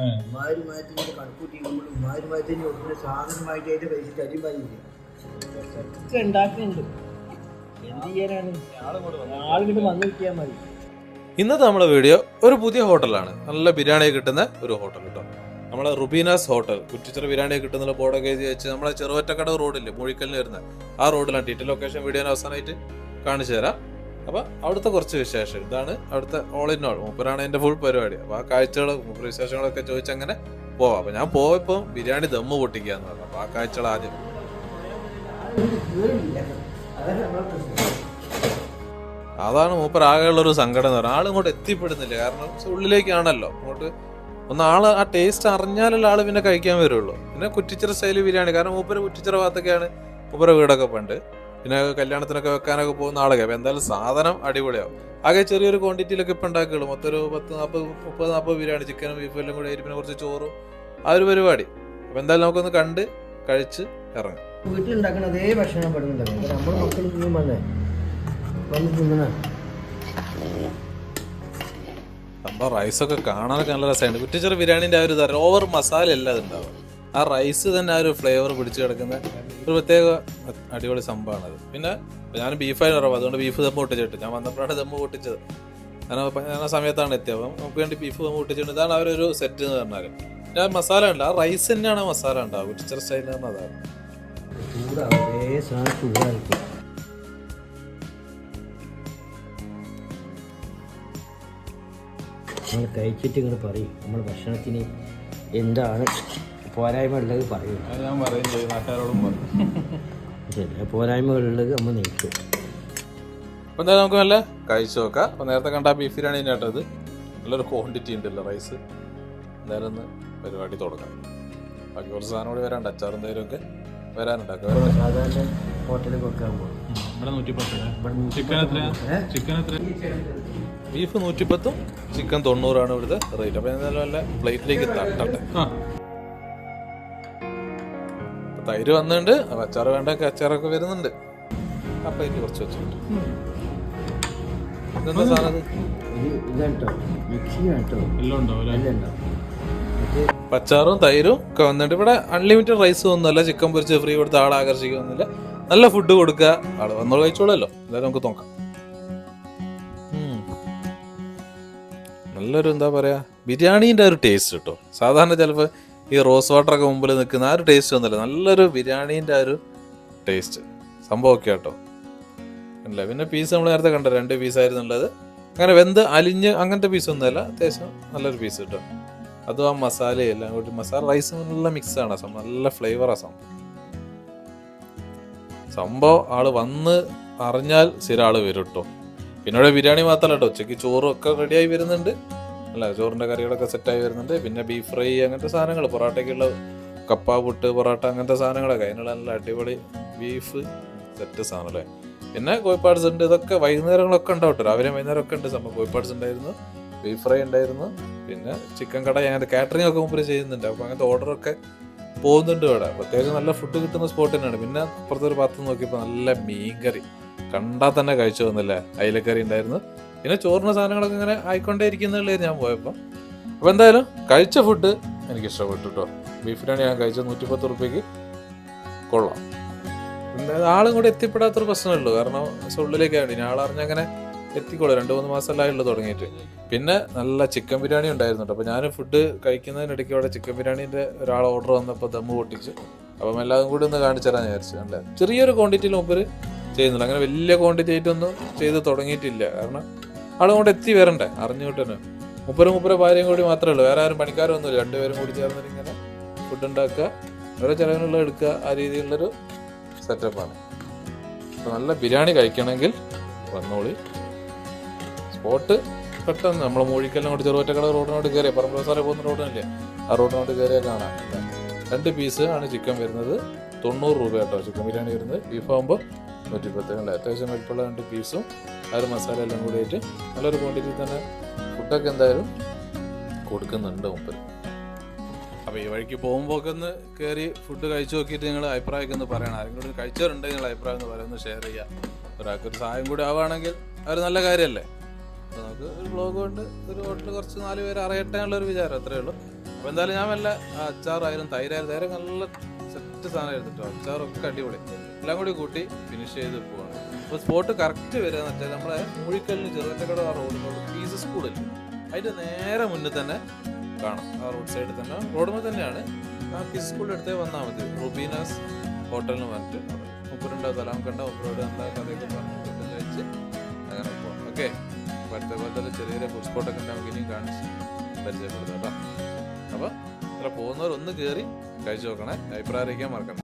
ഉമ്മാരുമായിട്ട് കണക്കൂട്ടി ഉമ്മാരുമായിട്ട് original സാധനമായിട്ട് അതിന്റെ പൈസ തരുമായിരിക്കും ഉണ്ടാക്കുന്നുണ്ട്. എന്ത് ചെയ്യാനാണ്? ആളുകൾ വന്നു കിട്ടിയാൽ മതി. ഇന്നത്തെ നമ്മുടെ വീഡിയോ ഒരു പുതിയ ഹോട്ടലാണ്. നല്ല ബിരിയാണി കിട്ടുന്ന ഒരു ഹോട്ടൽ കേട്ടോ. നമ്മളെ റുബീനാസ് ഹോട്ടൽ. കുറ്റിച്ചിറ ബിരിയാണി കിട്ടുന്ന ബോർഡൊക്കെ എഴുതി വെച്ച് നമ്മളെ ചെറുവറ്റക്കട റോഡില്ലേ മൂഴിക്കലിന് വരുന്ന ആ റോഡിലാണ് ഡീറ്റെയിൽ ലൊക്കേഷൻ വീഡിയോ അവസാനമായിട്ട് കാണിച്ചു തരാം. അപ്പൊ അവിടുത്തെ കുറച്ച് വിശേഷം. ഇതാണ് അവിടുത്തെ ഓൾ ഇൻ ഓൾ മൂപ്പരാണ് എന്റെ ഫുൾ പരിപാടി. അപ്പൊ ആ കാഴ്ചകളും മൂപ്പർ വിശേഷങ്ങളൊക്കെ ചോദിച്ചങ്ങനെ പോവാം. അപ്പൊ ഞാൻ പോയപ്പോ ബിരിയാണി ദമ്മ് പൊട്ടിക്കാന്ന് പറഞ്ഞു. അപ്പൊ ആ കാഴ്ചകൾ ആദ്യം. അതാണ് മൂപ്പർ ആകെയുള്ള ഒരു സങ്കടം എന്ന് പറഞ്ഞാൽ ആളിങ്ങോട്ട് എത്തിപ്പെടുന്നില്ല. കാരണം ഉള്ളിലേക്കാണല്ലോ. അങ്ങോട്ട് ഒന്ന് ആൾ ആ ടേസ്റ്റ് അറിഞ്ഞാലല്ല ആൾ പിന്നെ കഴിക്കാൻ വരുള്ളൂ. പിന്നെ കുറ്റിച്ചിറ സ്റ്റൈൽ ബിരിയാണി. കാരണം മൂപ്പര് കുറ്റിച്ചിറ ഭാഗത്തൊക്കെയാണ് മൂപ്പര വീടൊക്കെ പണ്ട്. പിന്നെ കല്യാണത്തിനൊക്കെ വെക്കാനൊക്കെ പോകുന്ന ആളൊക്കെ. അപ്പം എന്തായാലും സാധനം അടിപൊളിയാവും. ആകെ ചെറിയൊരു ക്വാണ്ടിറ്റിയിലൊക്കെ ഇപ്പം ഉണ്ടാക്കുകയുള്ളു. മൊത്തം ഒരു പത്ത് നാൽപ്പത് മുപ്പത് നാൽപ്പത് ബിരിയാണി ചിക്കനും ബീഫും എല്ലാം കൂടി ആയിരിക്കും പിന്നെ കുറച്ച് ചോറും. ആ ഒരു പരിപാടി. അപ്പം എന്തായാലും നമുക്കൊന്ന് കണ്ട് കഴിച്ച് ഇറങ്ങാം. വീട്ടിലുണ്ടാക്കുന്ന അതേ ഭക്ഷണം പെടുന്നുണ്ടാവും ഉണ്ടാക്കണം നമ്മുടെ മക്കൾ തിന്നും വന്നേ വന്ന് തിന്നണ? സംഭവം റൈസൊക്കെ കാണാനൊക്കെ നല്ല രസമുണ്ട് കുറ്റിച്ചെറിയ ബിരിയാണിന്റെ ആ ഒരു തരം ഓവർ മസാല അല്ല അതുണ്ടാവും ആ റൈസ് തന്നെ ആ ഒരു ഫ്ലേവർ പിടിച്ചു കിടക്കുന്ന ഒരു പ്രത്യേക അടിപൊളി സംഭവമാണ് അത് പിന്നെ ഞാൻ ബീഫായി പറയുമ്പോൾ അതുകൊണ്ട് ബീഫ് ദമ്മ് പൊട്ടിച്ചിട്ട്. ഞാൻ വന്നപ്പോഴാണ് ദമ്മ് പൊട്ടിച്ചത്. ഞാൻ ആ സമയത്താണ് എത്തിയത്. അപ്പം നമുക്ക് വേണ്ടി ബീഫ് ദമ്മ് പൊട്ടിച്ചിട്ട് ഇതാണ് അവരൊരു സെറ്റ് എന്ന് പറഞ്ഞാൽ ഞാൻ മസാല ഉണ്ട് ആ റൈസ് തന്നെയാണ് മസാല ഉണ്ടാവുക ടീച്ചർ സ്റ്റൈലിൽ നിന്ന് അതാണ്. നമ്മൾ കഴിച്ചിട്ട് ഇങ്ങനെ പറയും. നമ്മൾ ഭക്ഷണത്തിന് എന്താണ് പോരായ്മ ഉള്ളത് പറയും ഞാൻ പറയും ചെയ്യും നാട്ടുകാരോടും പറയും. പോരായ്മകളുള്ളത് നമ്മൾ നീക്കും. അപ്പൊ എന്തായാലും നമുക്ക് നല്ല കഴിച്ചു നോക്കാം. അപ്പൊ നേരത്തെ കണ്ട ആ ബീഫ് ബിരിയാണി കേട്ടത് നല്ലൊരു ക്വാണ്ടിറ്റി ഉണ്ടല്ലോ റൈസ് എന്തായാലും ഒന്ന് പരിപാടി തുടങ്ങാം. ബാക്കി കുറച്ച് സാധനം കൂടി വരാണ്ട് അച്ചാർ എന്തെങ്കിലും ഒക്കെ വരാനുണ്ട്. സാധാരണ ഹോട്ടലിൽ പോകും ബീഫ് നൂറ്റിപ്പത്തും. ചിക്കൻ തൊണ്ണൂറാണ് ഇവിടുത്തെ റേറ്റ് അപ്പൊ എന്തായാലും നല്ല പ്ലേറ്റിലേക്ക് തട്ടട്ടെ. തൈര് വന്നിട്ടുണ്ട് അപ്പൊ അച്ചാറ് വേണ്ടൊക്കെ അച്ചാറൊക്കെ വരുന്നുണ്ട്. അപ്പൊ എനിക്ക് കുറച്ച് വെച്ചിട്ടുണ്ട്. ഇതെന്താ സാധനം പച്ചാറും തൈരും ഒക്കെ വന്നിട്ട് ഇവിടെ അൺലിമിറ്റഡ് റൈസ് ഒന്നുമല്ല ചിക്കൻ പൊരിച്ച് ഫ്രീ കൊടുത്ത് ആളെ ആകർഷിക്കൊന്നുമില്ല നല്ല ഫുഡ് കൊടുക്കുക. ആൾ വന്നോളൂ കഴിച്ചോളല്ലോ. എന്തായാലും നമുക്ക് നോക്കാം. നല്ലൊരു എന്താ പറയാ ബിരിയാണിന്റെ ഒരു ടേസ്റ്റ് കിട്ടും സാധാരണ ചിലപ്പോൾ ഈ റോസ് വാട്ടർ ഒക്കെ മുമ്പിൽ നിൽക്കുന്ന ആ ഒരു ടേസ്റ്റ് ഒന്നുമില്ല. നല്ലൊരു ബിരിയാണീന്റെ ആ ഒരു ടേസ്റ്റ്. സംഭവമൊക്കെ കേട്ടോ അല്ല? പിന്നെ പീസ് നമ്മൾ നേരത്തെ കണ്ട? രണ്ട് പീസായിരുന്നുള്ളത് അങ്ങനെ വെന്ത് അലിഞ്ഞ് അങ്ങനത്തെ പീസ് ഒന്നുമല്ല. അത്യാവശ്യം നല്ലൊരു പീസ് കിട്ടും. അതും ആ മസാലയെല്ലാം എല്ലാം കൂടി. മസാല റൈസ് നല്ല മിക്സ് ആണ് ആ സംഭവം. നല്ല ഫ്ലേവറാ സംഭവം. സംഭവം ആൾ വന്ന് അറിഞ്ഞാൽ സ്ഥിരം ആൾ വരും കേട്ടോ. പിന്നെ ബിരിയാണി മാത്രമല്ല കേട്ടോ. ഉച്ചയ്ക്ക് ചോറും ഒക്കെ റെഡിയായി വരുന്നുണ്ട്. അല്ല? ചോറിന്റെ കറികളൊക്കെ സെറ്റായി വരുന്നുണ്ട്. പിന്നെ ബീഫ് ഫ്രൈ അങ്ങനത്തെ സാധനങ്ങൾ പൊറോട്ടയ്ക്കുള്ള കപ്പ പുട്ട് പൊറോട്ട അങ്ങനത്തെ സാധനങ്ങളൊക്കെ. അതിനുള്ള നല്ല അടിപൊളി ബീഫ് സെറ്റ് സാധനം അല്ലേ? പിന്നെ കോഴിപ്പാട്സ് ഉണ്ട്. ഇതൊക്കെ വൈകുന്നേരങ്ങളൊക്കെ ഉണ്ടാവും രാവിലെ വൈകുന്നേരം ഒക്കെ ഉണ്ട് സംഭവം. കോഴിപ്പാട്സ് ഉണ്ടായിരുന്നു ബീഫ് ഫ്രൈ ഉണ്ടായിരുന്നു പിന്നെ ചിക്കൻ കട അങ്ങനത്തെ കാറ്ററിംഗ് ഒക്കെ മുമ്പ് ചെയ്യുന്നുണ്ട്. അപ്പോൾ അങ്ങനത്തെ ഓർഡറൊക്കെ പോകുന്നുണ്ട് ഇവിടെ. പ്രത്യേകിച്ച് നല്ല ഫുഡ് കിട്ടുന്ന സ്പോട്ട് തന്നെയാണ്. പിന്നെ അപ്പുറത്തൊരു പത്ത് നോക്കിയപ്പോൾ നല്ല മീൻ കറി കണ്ടാൽ തന്നെ കഴിച്ചു വന്നില്ലേ അയിലക്കറി ഉണ്ടായിരുന്നു. പിന്നെ ചോറിന് സാധനങ്ങളൊക്കെ ഇങ്ങനെ ആയിക്കൊണ്ടേ ഇരിക്കുന്നുള്ളേ ഞാൻ പോയപ്പോൾ അപ്പോൾ എന്തായാലും കഴിച്ച ഫുഡ് എനിക്ക് ഇഷ്ടപ്പെട്ടു കേട്ടോ ബീഫ് ബിരിയാണി ഞാൻ കഴിച്ചത് നൂറ്റിപ്പത്ത് റുപ്യക്ക്. കൊള്ളാം. ആളും കൂടെ എത്തിപ്പെടാത്തൊരു പ്രശ്നമുള്ളൂ കാരണം സുള്ളിലേക്കാണ് ഇനി ആളറിഞ്ഞങ്ങനെ എത്തിക്കോളൂ. രണ്ട് മൂന്ന് മാസമല്ലായുള്ളൂ തുടങ്ങിയിട്ട്. പിന്നെ നല്ല ചിക്കൻ ബിരിയാണി ഉണ്ടായിരുന്നു അപ്പോൾ ഞാൻ ഫുഡ് കഴിക്കുന്നതിനിടയ്ക്ക് അവിടെ ചിക്കൻ ബിരിയാണീന്റെ ഒരാൾ ഓർഡർ വന്നപ്പോൾ ദമ്മ് പൊട്ടിച്ച്. അപ്പം എല്ലാതും കൂടി ഒന്ന് കാണിച്ചു തരാൻ വിചാരിച്ചു. അല്ലേ? ചെറിയൊരു ക്വാണ്ടിറ്റിയിൽ മുമ്പ് ചെയ്യുന്നുണ്ട്. അങ്ങനെ വലിയ ക്വാണ്ടിറ്റി ആയിട്ടൊന്നും ചെയ്ത് തുടങ്ങിയിട്ടില്ല. കാരണം ആളും കൊണ്ട് എത്തി വരണ്ടേ? അറിഞ്ഞുകൊണ്ടന്നെ മുപ്പര മുപ്പര ഭാര്യയും കൂടി മാത്രമേ ഉള്ളൂ. വേറെ ആരും പണിക്കാരൊന്നുമില്ല. രണ്ടുപേരും കൂടി ചേർന്നിട്ട് ഇങ്ങനെ ഫുഡ് ഉണ്ടാക്കുക. ഓരോ ചിലവിനുള്ള എടുക്കുക. ആ രീതിയിലുള്ളൊരു സെറ്റപ്പാണ് അപ്പോൾ നല്ല ബിരിയാണി കഴിക്കണമെങ്കിൽ വന്നോളി. സ്പോട്ട് പെട്ടെന്ന് നമ്മൾ മൂഴിക്കലിനോട് ചെറുപറ്റക്കട റോഡിനോട് കയറിയ പറമ്പസാറെ പോകുന്ന റോഡിനല്ലേ? ആ റോഡിനോട് കയറിയാൽ കാണാം. രണ്ട് പീസ് ആണ് ചിക്കൻ വരുന്നത്. തൊണ്ണൂറ് രൂപ കേട്ടോ ചിക്കൻ ബിരിയാണി വരുന്നത്. ബീഫ് ആകുമ്പോൾ നൂറ്റിപ്പത്ത് അല്ലേ അത്യാവശ്യം വലിപ്പമുള്ള രണ്ട് പീസും ആ ഒരു മസാല എല്ലാം കൂടി ആയിട്ട് നല്ലൊരു ക്വാണ്ടിറ്റി തന്നെ ഫുഡൊക്കെ എന്തായാലും കൊടുക്കുന്നുണ്ട് മുമ്പ് അപ്പോൾ ഈ വഴിക്ക് പോകുമ്പോൾ ഒക്കെ ഒന്ന് കയറി ഫുഡ് കഴിച്ചു നോക്കിയിട്ട് നിങ്ങൾ അഭിപ്രായമൊക്കെ ഒന്ന് പറയണം. ആരെങ്കിലും കഴിച്ചവരുണ്ടെങ്കിൽ നിങ്ങൾ അഭിപ്രായം എന്ന് പറയുന്നത് ഷെയർ ചെയ്യുക ഒരാൾക്ക് ഒരു സഹായം കൂടി ആവുകയാണെങ്കിൽ അതൊരു നല്ല കാര്യമല്ലേ? അപ്പോൾ നമുക്ക് ഒരു ബ്ലോഗ് കൊണ്ട് ഒരു ഹോട്ടൽ കുറച്ച് നാല് പേര് അറിയട്ടെ എന്നുള്ള ഒരു വിചാരം അത്രേ ഉള്ളൂ. അപ്പോൾ എന്തായാലും ഞാൻ വല്ല അച്ചാറായാലും തൈരായാലും തൈര നല്ല സെറ്റ് സാധനം എടുത്തിട്ടോ അച്ചാറൊക്കെ അടിപൊളി. എല്ലാം കൂടി കൂട്ടി ഫിനിഷ് ചെയ്ത് പോവാണ്. അപ്പോൾ സ്പോട്ട് കറക്റ്റ് വരിക എന്ന് വെച്ചാൽ നമ്മുടെ മൂഴിക്കല്ലിന് ചെറുതക്കട ആ റോഡിനോട് പീസ് സ്കൂളില്ല അതിന്റെ നേരെ മുന്നിൽ തന്നെ കാണാം. ആ റോഡ് സൈഡിൽ തന്നെ. റോഡ് തന്നെയാണ്. ആ പീസ് സ്കൂളിന്റെ അടുത്തേ വന്നാൽ മതി. റുബീനാസ് ഹോട്ടലിന് അവിടെ മുപ്പരുണ്ടോ തലാം കണ്ട മുപ്പരോട് എന്താ കഥയൊക്കെ പറഞ്ഞു കഴിച്ച് അങ്ങനെ പോവാം. ഓക്കെ അപ്പോൾ അടുത്ത പോലത്തെ ചെറിയ ഫുഡ് സ്പോട്ടൊക്കെ ഉണ്ടാവും ഇനിയും കാണിച്ച് പരിചയപ്പെടുത്താം അപ്പോൾ ഇത്ര പോകുന്നവർ ഒന്ന് കയറി കഴിച്ചു നോക്കണേ. അഭിപ്രായം അറിയിക്കാൻ മറക്കണം